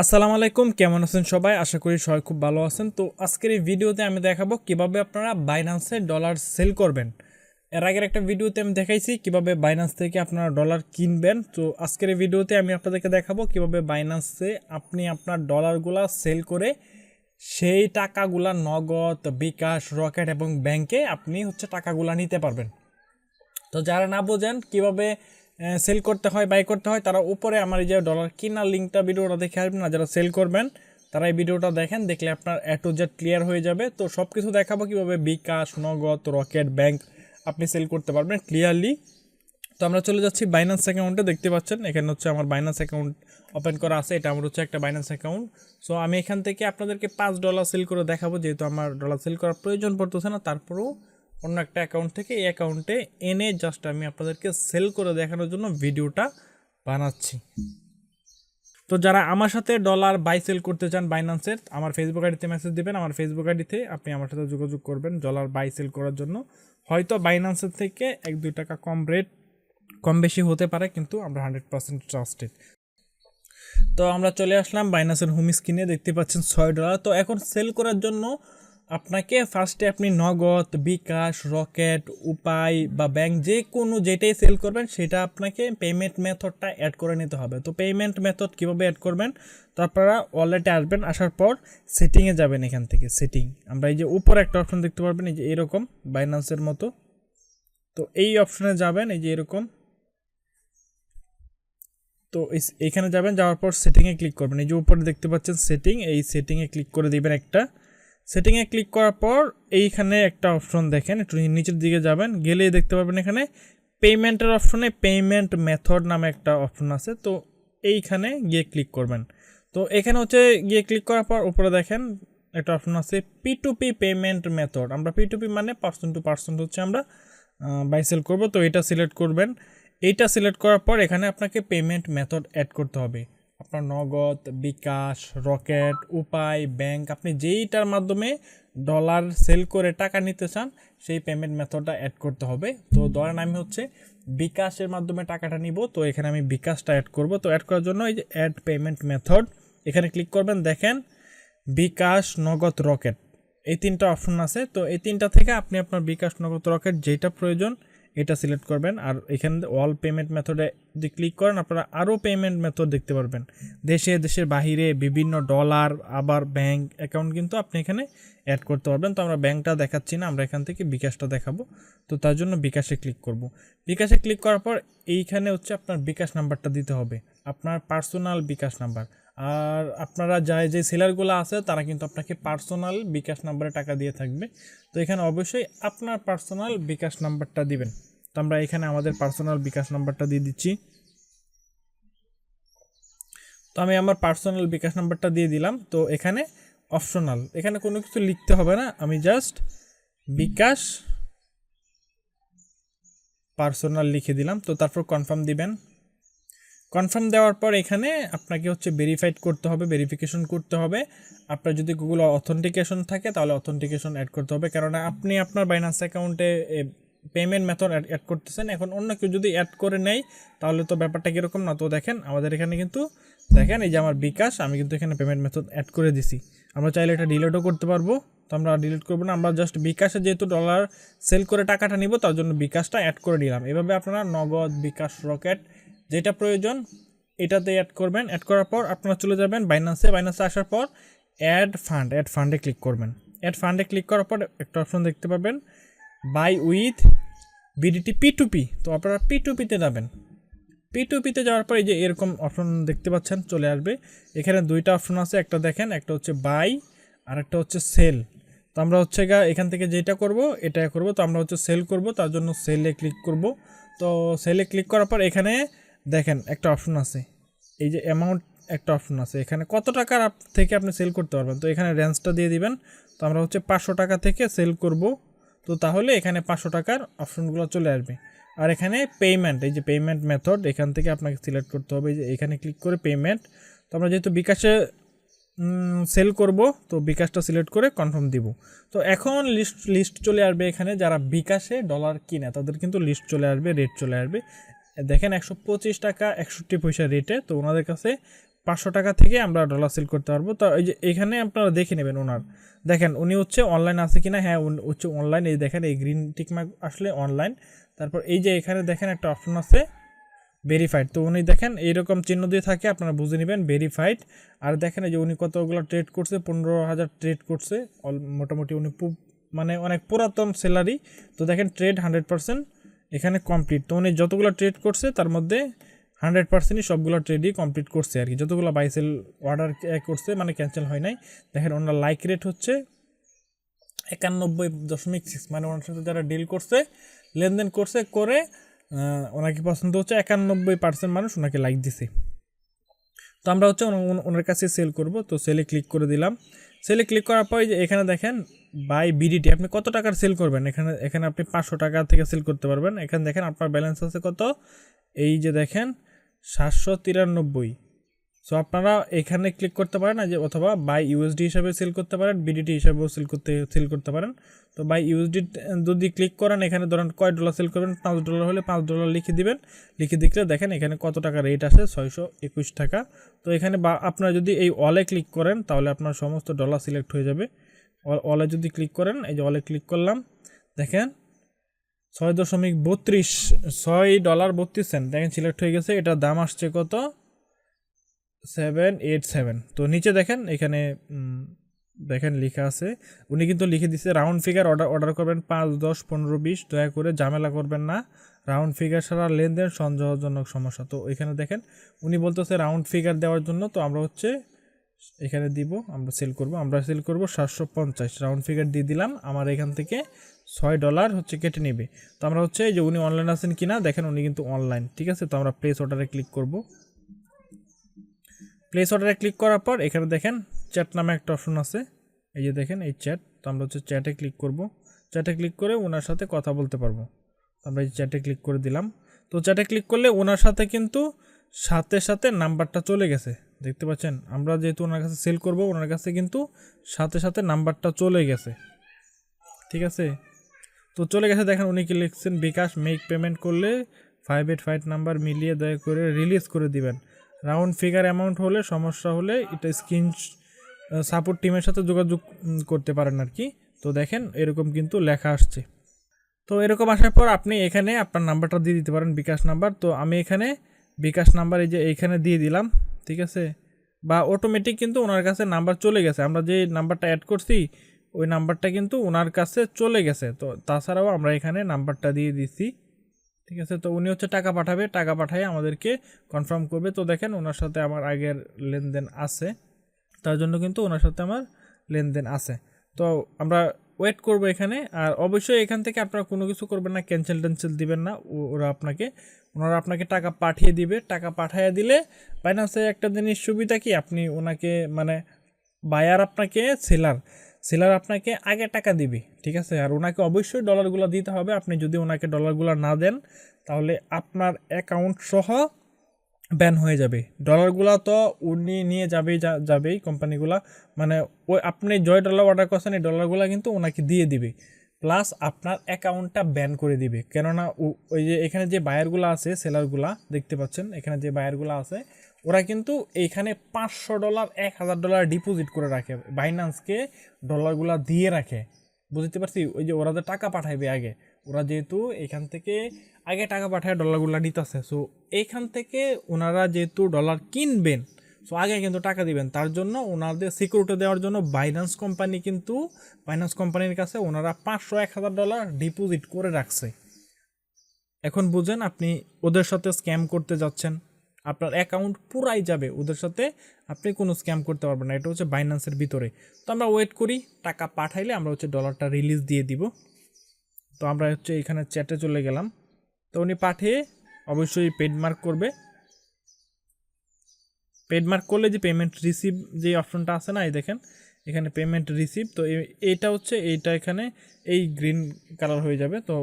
আসসালামু আলাইকুম, কেমন আছেন সবাই? আশা করি সবাই খুব ভালো আছেন। তো আজকের এই ভিডিওতে আমি দেখাবো কীভাবে আপনারা বাইন্যান্সে ডলার সেল করবেন। এর আগের একটা ভিডিওতে আমি দেখাইছি কীভাবে বাইন্যান্স থেকে আপনারা ডলার কিনবেন। তো আজকের এই ভিডিওতে আমি আপনাদেরকে দেখাবো কীভাবে বাইন্যান্সে আপনি আপনার ডলারগুলা সেল করে সেই টাকাগুলা নগদ, বিকাশ, রকেট এবং ব্যাংকে আপনি হচ্ছে টাকাগুলা নিতে পারবেন। তো যারা না বোঝেন কীভাবে সেল করতে হয় বাই করতে হয়, তারা উপরে আমার এই যে ডলার কিনার লিঙ্কটা ভিডিওটা দেখে আসবেন, না যারা সেল করবেন, তারা এই ভিডিওটা দেখেন, দেখলে আপনার এ টু জেড ক্লিয়ার হয়ে যাবে। তো সব কিছু দেখাবো কীভাবে বিকাশ, নগদ, রকেট ব্যাংক আপনি সেল করতে পারবেন ক্লিয়ারলি তো আমরা চলে যাচ্ছি বাইন্যান্স অ্যাকাউন্টে দেখতে পাচ্ছেন, এখানে হচ্ছে আমার বাইন্যান্স অ্যাকাউন্ট ওপেন করা আছে, এটা আমার হচ্ছে একটা বাইন্যান্স অ্যাকাউন্ট সো আমি এখান থেকে আপনাদেরকে পাঁচ ডলার সেল করে দেখাবো, যেহেতু আমার ডলার সেল করার প্রয়োজন পড়তেছে না, তারপরেও অন্য একটা অ্যাকাউন্ট থেকে এই অ্যাকাউন্টে এনে জাস্ট আমি আপনাদেরকে সেল করে দেখানোর জন্য ভিডিওটা বানাচ্ছি। তো যারা আমার সাথে ডলার বাই সেল করতে চান বাইন্যান্সের আমার ফেসবুক আইডিতে মেসেজ দিবেন, আমার ফেসবুক আইডিতে আপনি আমার সাথে যোগাযোগ করবেন ডলার বাই সেল করার জন্য। হয়তো বাইন্যান্সের থেকে এক, দুই টাকা কম রেট কম বেশি হতে পারে, কিন্তু আমরা হান্ড্রেড পার্সেন্ট ট্রাস্টেড তো আমরা চলে আসলাম বাইনাসের হোম স্ক্রিনে দেখতে পাচ্ছেন ছয় ডলার তো এখন সেল করার জন্য আপনাকে ফার্স্টে আপনি নগদ, বিকাশ, রকেট, উপায় বা ব্যাংক যে কোনো যেটাই সেল করবেন, সেটা আপনাকে পেমেন্ট মেথডটা অ্যাড করে নিতে হবে। তো পেমেন্ট মেথড কীভাবে অ্যাড করবেন? তো আপনারা ওয়ালেটে আসবেন, আসার পর সেটিংয়ে যাবেন এখান থেকে সেটিং আমরা এই যে উপরে একটা অপশন দেখতে পারবেন, এই যে এরকম বাইনান্সের মতো। তো এই অপশনে যাবেন, এই যে এরকম। তো এখানে যাবেন, যাওয়ার পর সেটিংয়ে ক্লিক করবেন। এই যে উপরে দেখতে পাচ্ছেন সেটিং এই সেটিংয়ে ক্লিক করে দিবেন একটা। সেটিংয়ে ক্লিক করার পর এইখানে একটা অপশন দেখেন, একটু নিচের দিকে যাবেন, গেলেই দেখতে পাবেন এখানে পেমেন্টের অপশনে পেমেন্ট মেথড নামে একটা অপশন আছে, তো এইখানে গিয়ে ক্লিক করবেন। তো এখানে হচ্ছে গিয়ে ক্লিক করার পর উপরে দেখেন একটা অপশন আছে P to P payment method আমরা পি টু পি মানে পার্সন টু পার্সন হচ্ছে আমরা বাইসেল করব, তো এটা সিলেক্ট করবেন। এইটা সিলেক্ট করার পর এখানে আপনাকে পেমেন্ট মেথড অ্যাড করতে হবে। আপনার নগদ, বিকাশ, রকেট, উপায়, ব্যাংক, আপনি যেইটার মাধ্যমে ডলার সেল করে টাকা নিতে চান, সেই পেমেন্ট মেথডটা অ্যাড করতে হবে। তো ধরেন আমি হচ্ছে বিকাশের মাধ্যমে টাকাটা নিব, তো এখানে আমি বিকাশটা অ্যাড করব। তো অ্যাড করার জন্য এই যে অ্যাড পেমেন্ট মেথড এখানে ক্লিক করবেন, দেখেন বিকাশ, নগদ, রকেট। এই তিনটা অপশন আছে। তো এই তিনটা থেকে আপনি আপনার বিকাশ, নগদ, রকেট যেটা প্রয়োজন এটা সিলেক্ট করবেন আর এখানে অল পেমেন্ট মেথডে যদি ক্লিক করেন আপনারা আরও পেমেন্ট মেথড দেখতে পারবেন। দেশে, দেশের বাহিরে বিভিন্ন ডলার আবার ব্যাংক অ্যাকাউন্ট কিন্তু আপনি এখানে অ্যাড করতে পারবেন। তো আমরা ব্যাংকটা দেখাচ্ছি না, আমরা এখান থেকে বিকাশটা দেখাবো। তো তার জন্য বিকাশে ক্লিক করব। বিকাশে ক্লিক করার পর এইখানে হচ্ছে আপনার বিকাশ নাম্বারটা দিতে হবে। আপনার পার্সোনাল বিকাশ নাম্বার আর আপনারা যায় যে সেলারগুলো আছে, তারা কিন্তু আপনাকে পার্সোনাল বিকাশ নাম্বারে টাকা দিয়ে থাকবে। তো এখানে অবশ্যই আপনার পার্সোনাল বিকাশ নাম্বারটা দিবেন। তো আমরা এখানে আমাদের পার্সোনাল বিকাশ নাম্বারটা দিয়ে দিচ্ছি। তো আমি আমার পার্সোনাল বিকাশ নাম্বারটা দিয়ে দিলাম। তো এখানে অপশনাল, এখানে কোনো কিছু লিখতে হবে না। আমি জাস্ট বিকাশ পার্সোনাল লিখে দিলাম। তো তারপর কনফার্ম দিবেন। কনফার্ম দেওয়ার পর এখানে আপনাকে হচ্ছে ভেরিফাইড করতে হবে ভেরিফিকেশন করতে হবে। আপনার যদি গুগল অথেন্টিকেশন থাকে, তাহলে অথেন্টিকেশন অ্যাড করতে হবে। কেননা আপনি আপনার বাইনান্স অ্যাকাউন্টে পেমেন্ট মেথড অ্যাড করতেছেন। এখন অন্য কেউ যদি অ্যাড করে নেয়, তাহলে তো ব্যাপারটা কীরকম না? তো দেখেন, আমাদের এখানে কিন্তু, দেখেন এই যে আমার বিকাশ, আমি কিন্তু এখানে পেমেন্ট মেথড অ্যাড করে দিছি। আমরা চাইলে এটা ডিলিটও করতে পারব। তো আমরা ডিলিট করব না। আমরা জাস্ট বিকাশে যেহেতু ডলার সেল করে টাকাটা নিব, তার জন্য বিকাশটা অ্যাড করে নিলাম। এভাবে আপনারা নগদ বিকাশ রকেট যেটা প্রয়োজন, এটাতে অ্যাড করবেন। অ্যাড করার পর আপনারা চলে যাবেন বাইন্যান্সে বাইন্যান্সে আসার পর অ্যাড ফান্ড অ্যাড ফান্ডে ক্লিক করবেন। অ্যাড ফান্ডে ক্লিক করার পর একটা অপশন দেখতে পাবেন। Buy with BDT P to P তো আপনারা পি টু পিতে যাবেন। পি টু পিতে যাওয়ার পর এই যে এরকম অপশন দেখতে পাচ্ছেন, চলে আসবে। এখানে দুইটা অপশন আছে। একটা দেখেন, একটা হচ্ছে বাই আর একটা হচ্ছে সেল তো আমরা হচ্ছে গা, এখান থেকে যেটা করব এটা করব। তো আমরা হচ্ছে সেল করব, তার জন্য সেলে ক্লিক করব। তো সেলে ক্লিক করার পর এখানে দেখেন, একটা অপশন আছে। এই যে অ্যামাউন্ট একটা অপশন আছে। এখানে কত টাকার থেকে আপনি সেল করতে পারবেন? তো এখানে রেঞ্জটা দিয়ে দিবেন। তো আমরা হচ্ছে পাঁচশো টাকা থেকে সেল করব। তো তাহলে এখানে পাঁচশো টাকার অপশনগুলো চলে আসবে। আর এখানে পেমেন্ট এই যে পেমেন্ট মেথড এখান থেকে আপনাকে সিলেক্ট করতে হবে। যে এখানে ক্লিক করে পেমেন্ট তো আমরা যেহেতু বিকাশে সেল করব, তো বিকাশটা সিলেক্ট করে কনফার্ম দিব। তো এখন লিস্ট লিস্ট চলে আসবে এখানে। যারা বিকাশে ডলার কিনে, তাদের কিন্তু লিস্ট চলে আসবে রেট চলে আসবে। দেখেন একশো পঁচিশ টাকা একষট্টি পয়সা রেটে তো ওনাদের কাছে পাঁচশো টাকা থেকে আমরা ডলার সেল করতে পারব। তো এই যে এখানে আপনারা দেখে নেবেন ওনার। দেখেন, উনি হচ্ছে অনলাইন আছে কিনা? হ্যাঁ হচ্ছে অনলাইন এই দেখেন, এই গ্রিন টিকমার্ক আসলে অনলাইন তারপর এই যে এখানে দেখেন একটা অপশন আছে ভেরিফাইড তো উনি দেখেন, এইরকম চিহ্ন দিয়ে থাকে, আপনারা বুঝে নেবেন ভেরিফাইড আর দেখেন যে উনি কতগুলো ট্রেড করছে, পনেরো হাজার ট্রেড করছে। মোটামুটি উনি মানে অনেক পুরাতন স্যালারি তো দেখেন ট্রেড হান্ড্রেড পার্সেন্ট এখানে কমপ্লিট তো উনি যতগুলো ট্রেড করছে, তার মধ্যে হান্ড্রেড পার্সেন্টই সবগুলো ট্রেডই কমপ্লিট করছে আর কি। যতগুলো বাইসেল অর্ডার করছে মানে ক্যান্সেল হয় নাই। দেখেন, ওনার লাইক রেট হচ্ছে একানব্বই দশমিক সিক্স মানে ওনার সাথে যারা ডিল করছে, লেনদেন করছে, করে ওনাকে পছন্দ হচ্ছে একানব্বই পার্সেন্ট মানুষ ওনাকে লাইক দিছে। তো আমরা হচ্ছে ওনা- ওনা- ওনার কাছে সেল করব। তো সেলে ক্লিক করে দিলাম। সেলে ক্লিক করার পর যে এখানে দেখেন বাই বিডিটি আপনি কত টাকার সেল করবেন? এখানে এখানে আপনি পাঁচশো টাকা থেকে সেল করতে পারবেন। এখানে দেখেন আপনার ব্যালেন্স আছে কত? এই যে দেখেন, সাতশো তিরানব্বই। সো আপনারা এখানে ক্লিক করতে পারেন যে, অথবা বাই ইউএসডি হিসাবে সেল করতে পারেন বিডিটি হিসাবেও সেল করতে সেল করতে পারেন। তো বাই ইউএসডি যদি ক্লিক করেন, এখানে ধরেন কয় ডলার সেল করবেন? পাঁচ ডলার হলে পাঁচ ডলার লিখে দিবেন। লিখে দিলে দেখেন এখানে কত টাকা রেট আছে? ছয়শো একুশ টাকা। তো এখানে বা, আপনারা যদি এই অলে ক্লিক করেন, তাহলে আপনার সমস্ত ডলার সিলেক্ট হয়ে যাবে। অলে যদি ক্লিক করেন, এই যে অলে ক্লিক করলাম, দেখেন ছয় দশমিক বত্রিশ, ছয় ডলার বত্রিশ সেন্ট দেখেন সিলেক্ট হয়ে গেছে, এটার দাম আসছে কত? সেভেন এইট সেভেন তো নিচে দেখেন, এখানে দেখেন লেখা আছে, উনি কিন্তু লিখে দিছে রাউন্ড ফিগার অর্ডার অর্ডার করবেন পাঁচ, দশ, পনেরো, বিশ, দয়া করে ঝামেলা করবেন না। রাউন্ড ফিগার ছাড়া লেনদেন সন্দেহজনক সমস্যা। তো এখানে দেখেন, উনি বলতেছে রাউন্ড ফিগার দেওয়ার জন্য, তো আমরা হচ্ছে এখানে দিব, আমরা সেল করব। আমরা সেল করব সাতশো পঞ্চাশ। রাউন্ড ফিগার দিয়ে দিলাম। আমার এখান থেকে ছয় ডলার হচ্ছে কেটে নেবে। তো আমরা হচ্ছে যে উনি অনলাইন আছেন কিনা, দেখেন উনি কিন্তু অনলাইন ঠিক আছে? তো আমরা প্লেস অর্ডারে ক্লিক করব। প্লেস অর্ডারে ক্লিক করার পর এখানে দেখেন চ্যাট নামে একটা অপশন আছে। এই যে দেখেন এই চ্যাট তো আমরা হচ্ছে চ্যাটে ক্লিক করব। চ্যাটে ক্লিক করে ওনার সাথে কথা বলতে পারব। আমরা এই চ্যাটে ক্লিক করে দিলাম। তো চ্যাটে ক্লিক করলে ওনার সাথে কিন্তু সাথে সাথে নাম্বারটা চলে গেছে। দেখতে পাচ্ছেন? আমরা যেহেতু ওনার কাছে সেল করব, ওনার কাছে কিন্তু সাথে সাথে নাম্বারটা চলে গেছে। ঠিক আছে? তো চলে গেছে, দেখেন উনি কি লিখছেন, বিকাশ মেক পেমেন্ট করলে ফাইভ এইট ফাইভ নাম্বার মিলিয়ে দয়া করে রিলিজ করে দিবেন। রাউন্ড ফিগার অ্যামাউন্ট হলে সমস্যা হলে এটা স্ক্রিন সাপোর্ট টিমের সাথে যোগাযোগ করতে পারেন আর কি। তো দেখেন, এরকম কিন্তু লেখা আসছে। তো এরকম আসার পর আপনি এখানে আপনার নাম্বারটা দিয়ে দিতে পারেন বিকাশ নাম্বার। তো আমি এখানে বিকাশ নাম্বার এই যে এইখানে দিয়ে দিলাম। ঠিক আছে? বা অটোমেটিক কিন্তু ওনার কাছে নাম্বার চলে গেছে। আমরা যে নাম্বারটা অ্যাড করছি, ওই নাম্বারটা কিন্তু ওনার কাছে চলে গেছে। তো তাছাড়াও আমরা এখানে নাম্বারটা দিয়ে দিছি ঠিক আছে? তো উনি হচ্ছে টাকা পাঠাবে। টাকা পাঠায় আমাদেরকে কনফার্ম করবে। তো দেখেন, ওনার সাথে আমার আগের লেনদেন আছে। তার জন্য কিন্তু ওনার সাথে আমার লেনদেন আছে। তো আমরা ওয়েট করব এখানে। আর অবশ্যই এখান থেকে আপনারা কোনো কিছু করবেন না ক্যান্সেল ট্যান্সেল দিবেন না। ওরা আপনাকে, ওনারা আপনাকে টাকা পাঠিয়ে দিবে। টাকা পাঠিয়ে দিলে বাইন্যান্সে একটা জিনিস সুবিধা কি? আপনি ওনাকে মানে বায়ার আপনাকে সেলার সেলার আপনাকে আগে টাকা দিবে, ঠিক আছে? আর ওনাকে অবশ্যই ডলারগুলো দিতে হবে। আপনি যদি ওনাকে ডলারগুলো না দেন, তাহলে আপনার অ্যাকাউন্ট সহ ব্যান হয়ে যাবে। ডলারগুলো তো উনি নিয়ে যাবেই যাবেই কোম্পানিগুলা মানে ওই আপনি জয় ডলার অর্ডার করছেন, এই ডলারগুলো কিন্তু ওনাকে দিয়ে দিবে। প্লাস আপনার অ্যাকাউন্টটা ব্যান করে দিবে। কেননা ওই যে এখানে যে বায়ারগুলো আছে সেলারগুলা দেখতে পাচ্ছেন, এখানে যে বায়ারগুলো আছে, ওরা কিন্তু এইখানে পাঁচশো ডলার এক হাজার ডলার ডিপোজিট করে রাখে। বাইন্যান্সকে ডলারগুলা দিয়ে রাখে। বুঝতে পারছি? ওই যে ওরা যে টাকা পাঠাইবে আগে। ওরা যেহেতু এখান থেকে আগে টাকা পাঠায় ডলারগুলো নিতেছে সো এইখান থেকে ওনারা যেহেতু ডলার কিনবেন সো আগে কিন্তু টাকা দিবেন, তার জন্য ওনাদের সিকিউরিটি দেওয়ার জন্য বাইন্যান্স কোম্পানি কিন্তু বাইন্যান্স কোম্পানির কাছে ওনারা পাঁচশো এক হাজার ডলার ডিপোজিট করে রাখছে। এখন বুঝেন আপনি ওদের সাথে স্ক্যাম করতে যাচ্ছেন, আপনার অ্যাকাউন্ট পুরাই যাবে, ওদের সাথে আপনি কোনো স্ক্যাম করতে পারবেন না, এটা হচ্ছে বাইন্যান্সের ভিতরে। তো আমরা ওয়েট করি, টাকা পাঠাইলে আমরা হচ্ছে ডলারটা রিলিজ দিয়ে দিব। তো আমরা হচ্ছে এখানে চ্যাটে চলে গেলাম। তো উনি পাঠিয়ে অবশ্যই পেড মার্ক করবে। পেড মার্ক করলে যে পেমেন্ট রিসিভ যে অপশনটা আছে না, এই দেখেন, এখানে পেমেন্ট রিসিভ তো এইটা হচ্ছে, এইটা এখানে এই গ্রিন কালার হয়ে যাবে। তো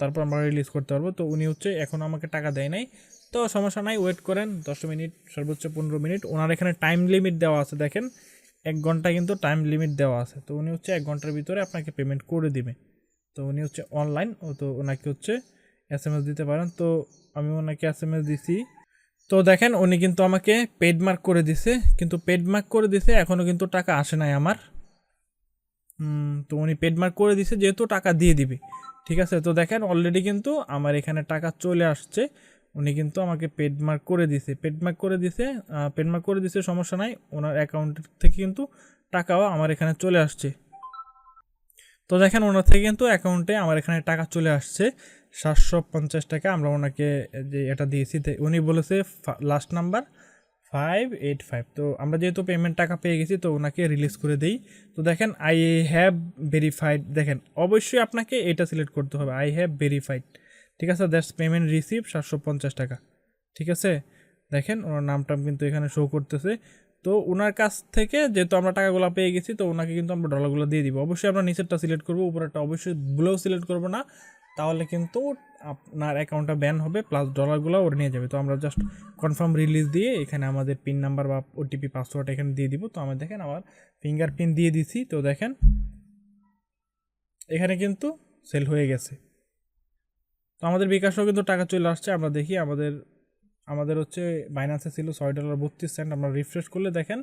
তারপর আমরা রিলিজ করতে পারব। তো উনি হচ্ছে এখন আমাকে টাকা দেয় নাই। তো সমস্যা নাই ওয়েট করেন, দশ মিনিট, সর্বোচ্চ পনেরো মিনিট। ওনার এখানে টাইম লিমিট দেওয়া আছে, দেখেন, এক ঘণ্টা কিন্তু টাইম লিমিট দেওয়া আছে। তো উনি হচ্ছে এক ঘণ্টার ভিতরে আপনাকে পেমেন্ট করে দিবে। তো উনি হচ্ছে অনলাইন ও তো ওনাকে হচ্ছে এস এম এস দিতে পারেন। তো আমি ওনাকে এস এম এস দিছি। তো দেখেন, উনি কিন্তু আমাকে পেড মার্ক করে দিছে। কিন্তু পেড মার্ক করে দিছে এখনও কিন্তু টাকা আসে নাই আমার। তো উনি পেড মার্ক করে দিছে, যেহেতু টাকা দিয়ে দিবে। ঠিক আছে? তো দেখেন অলরেডি কিন্তু আমার এখানে টাকা চলে আসছে। উনি কিন্তু আমাকে পেড মার্ক করে দিছে। পেড মার্ক করে দিছে পেড মার্ক করে দিছে সমস্যা নাই। ওনার অ্যাকাউন্ট থেকে কিন্তু টাকাও আমার এখানে চলে আসছে। তো দেখেন ওনার থেকে কিন্তু অ্যাকাউন্টে আমার এখানে টাকা চলে আসছে। সাতশো পঞ্চাশ টাকা আমরা ওনাকে যে এটা দিয়েছি উনি বলেছে last number five eight five তো আমরা যেহেতু পেমেন্ট টাকা পেয়ে গেছি, তো ওনাকে রিলিজ করে দিই। তো দেখেন আই হ্যাভ ভেরিফাইড দেখেন, অবশ্যই আপনাকে এটা সিলেক্ট করতে হবে আই হ্যাভ ভেরিফাইড ঠিক আছে দ্যাটস পেমেন্ট রিসিভ সাতশো পঞ্চাশ টাকা। ঠিক আছে, দেখেন, ওনার নামটা কিন্তু এখানে শো করতেছে। তো ওনার কাছ থেকে যেহেতু আমরা টাকাগুলো পেয়ে গেছি, তো ওনাকে কিন্তু আমরা ডলারগুলো দিয়ে দিব। অবশ্যই আমরা নিচেরটা সিলেক্ট করব, উপরেরটা অবশ্যই ব্লু সিলেক্ট করব না। তাহলে কিন্তু আপনার অ্যাকাউন্টটা ব্যান হবে প্লাস ডলারগুলো ওরা নিয়ে যাবে। তো আমরা জাস্ট কনফার্ম রিলিজ দিয়ে এখানে আমাদের পিন নাম্বার বা ওটিপি পাসওয়ার্ড এখানে দিয়ে দিব। তো আমরা দেখেন আমার ফিঙ্গার প্রিন্ট দিয়ে দিছি। তো দেখেন, এখানে কিন্তু সেল হয়ে গেছে। তো আমাদের বিকাশও কিন্তু টাকা চলে আসছে। আমরা দেখি আমাদের আমাদের হচ্ছে বাইন্যান্সে ছিল ছয় ডলার বত্রিশ সেন্ট আমরা রিফ্রেশ করলে দেখেন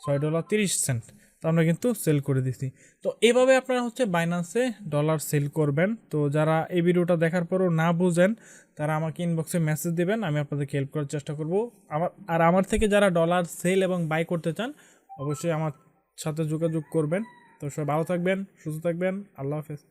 ছয় ডলার তিরিশ সেন্ট তো আমরা কিন্তু সেল করে দিছি। তো এভাবে আপনারা হচ্ছে বাইন্যান্সে ডলার সেল করবেন। তো যারা এই ভিডিওটা দেখার পরও না বুঝেন, তারা আমাকে ইনবক্সে মেসেজ দেবেন, আমি আপনাদেরকে হেল্প করার চেষ্টা করব। আমার, আর আমার থেকে যারা ডলার সেল এবং বাই করতে চান, অবশ্যই আমার সাথে যোগাযোগ করবেন। তো সবাই ভালো থাকবেন, সুস্থ থাকবেন। আল্লাহ হাফেজ।